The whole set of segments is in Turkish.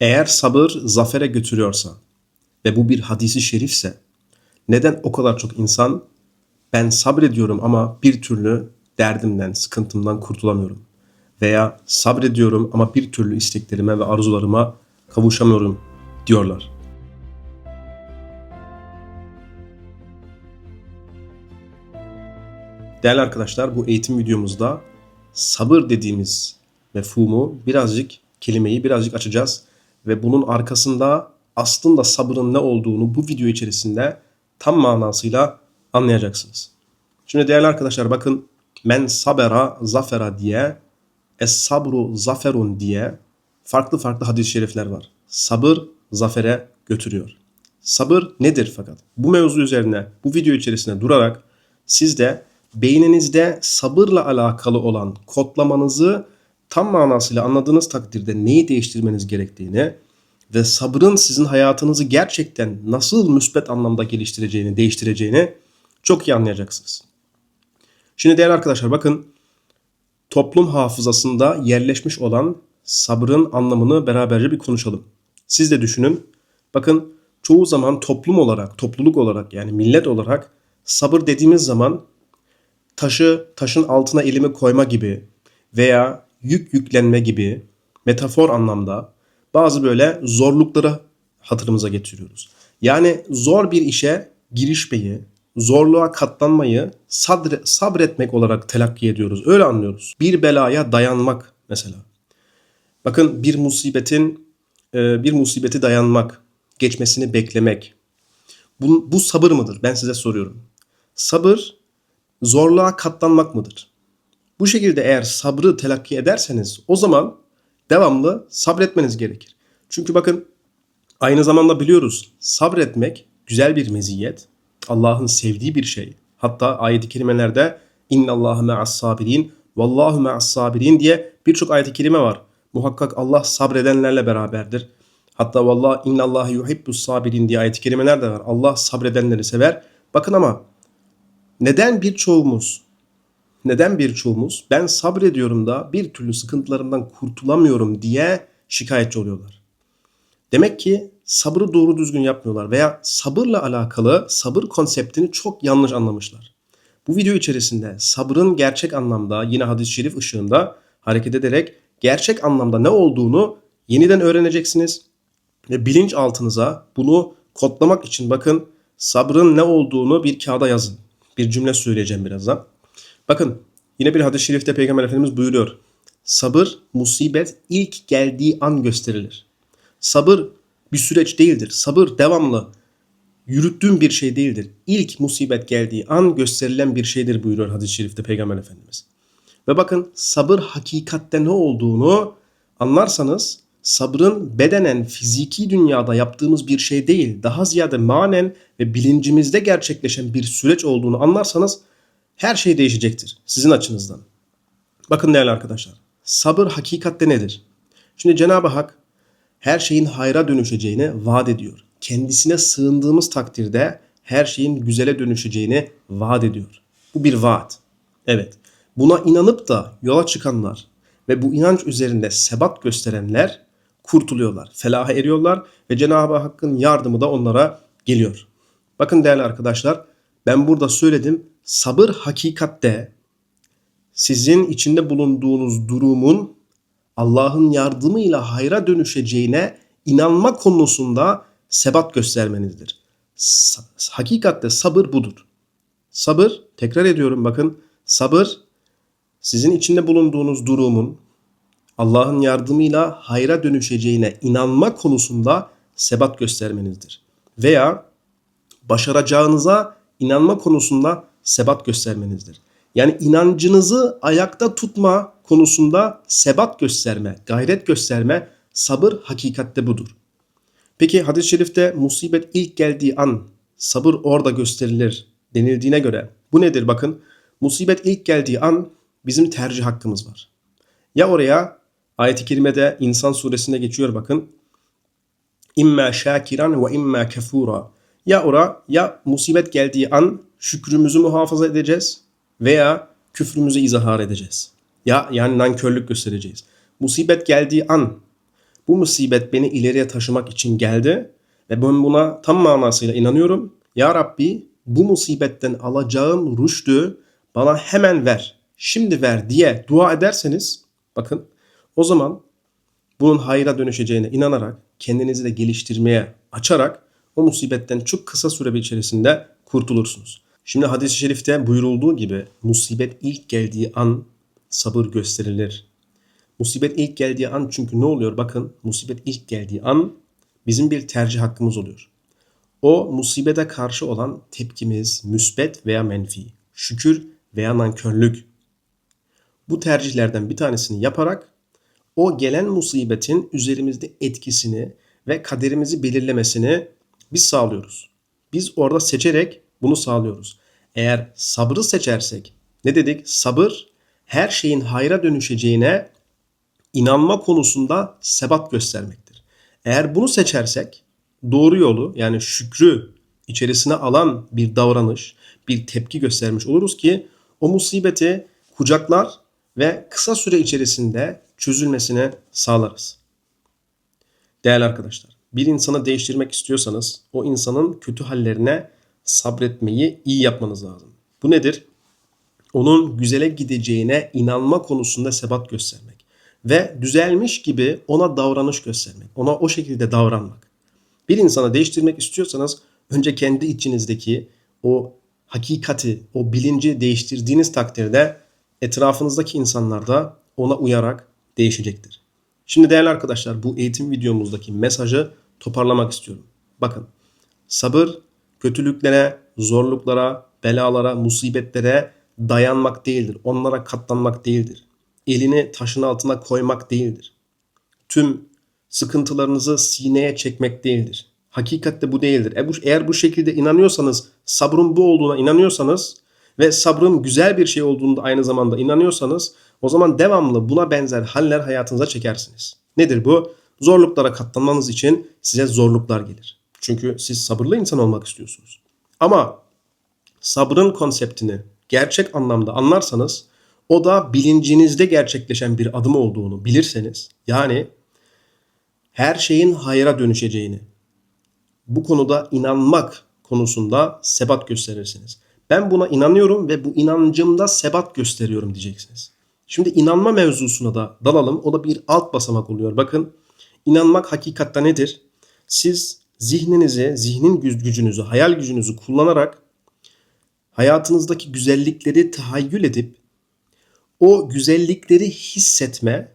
Eğer sabır zafere götürüyorsa ve bu bir hadisi şerifse neden o kadar çok insan ben sabrediyorum ama bir türlü derdimden, sıkıntımdan kurtulamıyorum veya sabrediyorum ama bir türlü isteklerime ve arzularıma kavuşamıyorum diyorlar. Değerli arkadaşlar bu eğitim videomuzda sabır dediğimiz mefhumu birazcık kelimeyi birazcık açacağız ve bunun arkasında aslında sabırın ne olduğunu bu video içerisinde tam manasıyla anlayacaksınız. Şimdi değerli arkadaşlar bakın men sabera zafera diye es sabru zaferun diye farklı farklı hadis-i şerifler var. Sabır zafere götürüyor. Sabır nedir fakat? Bu mevzu üzerine bu video içerisinde durarak siz de beyninizde sabırla alakalı olan kodlamanızı tam manasıyla anladığınız takdirde neyi değiştirmeniz gerektiğini ve sabrın sizin hayatınızı gerçekten nasıl müsbet anlamda geliştireceğini, değiştireceğini çok iyi anlayacaksınız. Şimdi değerli arkadaşlar bakın toplum hafızasında yerleşmiş olan sabrın anlamını beraberce bir konuşalım. Siz de düşünün. Bakın çoğu zaman toplum olarak, topluluk olarak yani millet olarak sabır dediğimiz zaman taşı taşın altına elimi koyma gibi veya yük yüklenme gibi metafor anlamda bazı böyle zorlukları hatırımıza getiriyoruz. Yani zor bir işe girişmeyi, zorluğa katlanmayı sadre, sabretmek olarak telakki ediyoruz. Öyle anlıyoruz. Bir belaya dayanmak mesela. Bakın bir musibetin e, bir musibeti dayanmak, geçmesini beklemek. Bu, bu sabır mıdır? Ben size soruyorum. Sabır zorluğa katlanmak mıdır? Bu şekilde eğer sabrı telakki ederseniz o zaman devamlı sabretmeniz gerekir. Çünkü bakın aynı zamanda biliyoruz sabretmek güzel bir meziyet. Allah'ın sevdiği bir şey. Hatta ayet-i kerimelerde innallâhe me'as sabirin vallahu me'as sabirin diye birçok ayet-i kerime var. Muhakkak Allah sabredenlerle beraberdir. Hatta vallahi innallâhe yuhibbus sabirin diye ayet-i kerimeler de var. Allah sabredenleri sever. Bakın ama neden birçoğumuz neden birçoğumuz ben sabrediyorum da bir türlü sıkıntılarımdan kurtulamıyorum diye şikayetçi oluyorlar. Demek ki sabrı doğru düzgün yapmıyorlar veya sabırla alakalı sabır konseptini çok yanlış anlamışlar. Bu video içerisinde sabrın gerçek anlamda yine hadis-i şerif ışığında hareket ederek gerçek anlamda ne olduğunu yeniden öğreneceksiniz. Ve bilinç altınıza bunu kodlamak için bakın sabrın ne olduğunu bir kağıda yazın. Bir cümle söyleyeceğim birazdan. Bakın yine bir hadis-i şerifte Peygamber Efendimiz buyuruyor. Sabır, musibet ilk geldiği an gösterilir. Sabır bir süreç değildir. Sabır devamlı yürüttüğün bir şey değildir. İlk musibet geldiği an gösterilen bir şeydir buyuruyor hadis-i şerifte Peygamber Efendimiz. Ve bakın sabır hakikatte ne olduğunu anlarsanız sabrın bedenen fiziki dünyada yaptığımız bir şey değil, daha ziyade manen ve bilincimizde gerçekleşen bir süreç olduğunu anlarsanız her şey değişecektir sizin açınızdan. Bakın değerli arkadaşlar. Sabır hakikatte nedir? Şimdi Cenab-ı Hak her şeyin hayra dönüşeceğini vaat ediyor. Kendisine sığındığımız takdirde her şeyin güzele dönüşeceğini vaat ediyor. Bu bir vaat. Evet. Buna inanıp da yola çıkanlar ve bu inanç üzerinde sebat gösterenler kurtuluyorlar, felaha eriyorlar ve Cenab-ı Hakk'ın yardımı da onlara geliyor. Bakın değerli arkadaşlar, ben burada söyledim sabır hakikatte sizin içinde bulunduğunuz durumun Allah'ın yardımıyla hayra dönüşeceğine inanma konusunda sebat göstermenizdir. Hakikatte sabır budur. Sabır, tekrar ediyorum bakın, sabır sizin içinde bulunduğunuz durumun Allah'ın yardımıyla hayra dönüşeceğine inanma konusunda sebat göstermenizdir. Veya başaracağınıza inanma konusunda sebat göstermenizdir. Yani inancınızı ayakta tutma konusunda sebat gösterme, gayret gösterme, sabır hakikatte budur. Peki hadis-i şerifte musibet ilk geldiği an sabır orada gösterilir denildiğine göre bu nedir bakın? Musibet ilk geldiği an bizim tercih hakkımız var. Ya oraya ayet-i kerimede İnsan suresinde geçiyor bakın. İmma şakiran ve imma kefura. Ya ora ya musibet geldiği an şükrümüzü muhafaza edeceğiz veya küfrümüzü izahar edeceğiz. Ya yani nankörlük göstereceğiz. Musibet geldiği an Bu musibet beni ileriye taşımak için geldi ve ben buna tam manasıyla inanıyorum. Ya Rabbi bu musibetten alacağım rüştü bana hemen ver, şimdi ver diye dua ederseniz bakın o zaman bunun hayra dönüşeceğine inanarak kendinizi de geliştirmeye açarak o musibetten çok kısa süre içerisinde kurtulursunuz. Şimdi hadis-i şerifte buyurulduğu gibi musibet ilk geldiği an sabır gösterilir. Musibet ilk geldiği an çünkü ne oluyor? Bakın musibet ilk geldiği an bizim bir tercih hakkımız oluyor. O musibete karşı olan tepkimiz müsbet veya menfi, şükür veya nankörlük. Bu tercihlerden bir tanesini yaparak o gelen musibetin üzerimizde etkisini ve kaderimizi belirlemesini biz sağlıyoruz. Biz orada seçerek bunu sağlıyoruz. Eğer sabrı seçersek ne dedik? Sabır her şeyin hayra dönüşeceğine inanma konusunda sebat göstermektir. Eğer bunu seçersek doğru yolu yani şükrü içerisine alan bir davranış, bir tepki göstermiş oluruz ki o musibeti kucaklar ve kısa süre içerisinde çözülmesine sağlarız. Değerli arkadaşlar, bir insanı değiştirmek istiyorsanız o insanın kötü hallerine sabretmeyi iyi yapmanız lazım. Bu nedir? Onun güzele gideceğine inanma konusunda sebat göstermek ve düzelmiş gibi ona davranış göstermek, ona o şekilde davranmak. Bir insanı değiştirmek istiyorsanız önce kendi içinizdeki o hakikati, o bilinci değiştirdiğiniz takdirde etrafınızdaki insanlar da ona uyarak değişecektir. Şimdi değerli arkadaşlar bu eğitim videomuzdaki mesajı toparlamak istiyorum. Bakın sabır kötülüklere, zorluklara, belalara, musibetlere dayanmak değildir. Onlara katlanmak değildir. Elini taşın altına koymak değildir. Tüm sıkıntılarınızı sineye çekmek değildir. Hakikatte bu değildir. Eğer bu şekilde inanıyorsanız, sabrın bu olduğuna inanıyorsanız ve sabrın güzel bir şey olduğunu da aynı zamanda inanıyorsanız o zaman devamlı buna benzer haller hayatınıza çekersiniz. Nedir bu? Zorluklara katlanmanız için size zorluklar gelir. Çünkü siz sabırlı insan olmak istiyorsunuz. Ama sabrın konseptini gerçek anlamda anlarsanız o da bilincinizde gerçekleşen bir adım olduğunu bilirseniz yani her şeyin hayra dönüşeceğini bu konuda inanmak konusunda sebat gösterirsiniz. Ben buna inanıyorum ve bu inancımda sebat gösteriyorum diyeceksiniz. Şimdi inanma mevzusuna da dalalım. O da bir alt basamak oluyor. Bakın inanmak hakikatta nedir? Siz zihninizi, zihnin gücünüzü, hayal gücünüzü kullanarak hayatınızdaki güzellikleri tahayyül edip o güzellikleri hissetme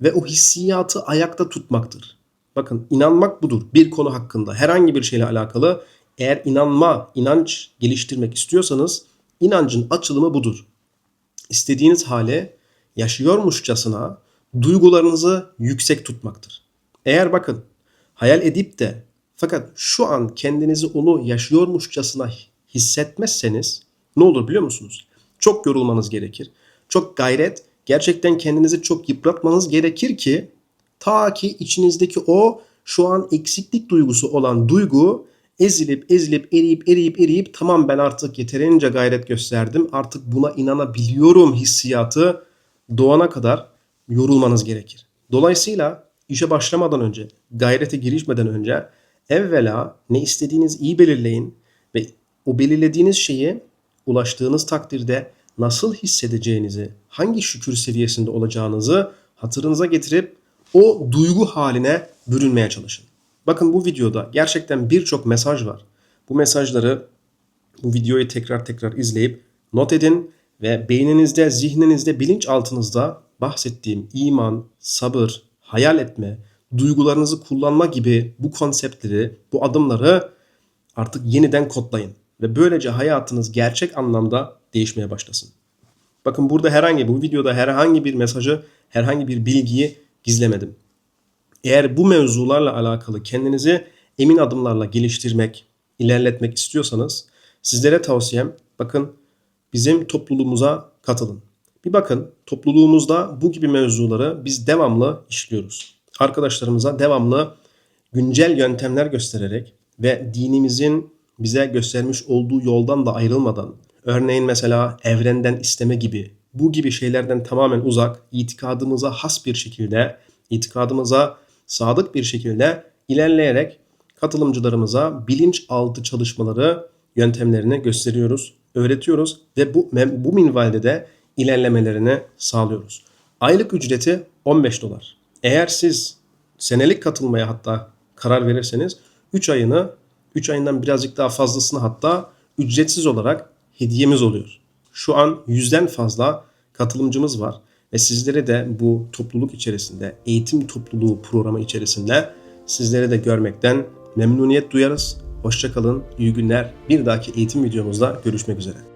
ve o hissiyatı ayakta tutmaktır. Bakın inanmak budur. Bir konu hakkında herhangi bir şeyle alakalı eğer inanma, inanç geliştirmek istiyorsanız inancın açılımı budur. İstediğiniz hale yaşıyormuşçasına duygularınızı yüksek tutmaktır. Eğer bakın hayal edip de fakat şu an kendinizi onu yaşıyormuşçasına hissetmezseniz ne olur biliyor musunuz? Çok yorulmanız gerekir. Çok gayret, gerçekten kendinizi çok yıpratmanız gerekir ki ta ki içinizdeki o şu an eksiklik duygusu olan duygu ezilip ezilip eriyip eriyip eriyip tamam ben artık yeterince gayret gösterdim. Artık buna inanabiliyorum hissiyatı doğana kadar yorulmanız gerekir. Dolayısıyla işe başlamadan önce, gayrete girişmeden önce evvela ne istediğiniz iyi belirleyin ve o belirlediğiniz şeyi ulaştığınız takdirde nasıl hissedeceğinizi, hangi şükür seviyesinde olacağınızı hatırınıza getirip o duygu haline bürünmeye çalışın. Bakın bu videoda gerçekten birçok mesaj var. Bu mesajları bu videoyu tekrar tekrar izleyip not edin ve beyninizde, zihninizde, bilinçaltınızda bahsettiğim iman, sabır, hayal etme, duygularınızı kullanma gibi bu konseptleri, bu adımları artık yeniden kodlayın ve böylece hayatınız gerçek anlamda değişmeye başlasın. Bakın burada herhangi bu videoda herhangi bir mesajı, herhangi bir bilgiyi gizlemedim. Eğer bu mevzularla alakalı kendinizi emin adımlarla geliştirmek, ilerletmek istiyorsanız sizlere tavsiyem bakın bizim topluluğumuza katılın. Bir bakın topluluğumuzda bu gibi mevzuları biz devamlı işliyoruz. Arkadaşlarımıza devamlı güncel yöntemler göstererek ve dinimizin bize göstermiş olduğu yoldan da ayrılmadan örneğin mesela evrenden isteme gibi bu gibi şeylerden tamamen uzak itikadımıza has bir şekilde itikadımıza sadık bir şekilde ilerleyerek katılımcılarımıza bilinçaltı çalışmaları yöntemlerini gösteriyoruz, öğretiyoruz ve bu bu minvalde de ilerlemelerini sağlıyoruz. Aylık ücreti 15 dolar. Eğer siz senelik katılmaya hatta karar verirseniz 3 ayını 3 ayından birazcık daha fazlasını hatta ücretsiz olarak hediyemiz oluyor. Şu an yüzden fazla katılımcımız var ve sizlere de bu topluluk içerisinde, eğitim topluluğu programı içerisinde sizleri de görmekten memnuniyet duyarız. Hoşçakalın, iyi günler. Bir dahaki eğitim videomuzda görüşmek üzere.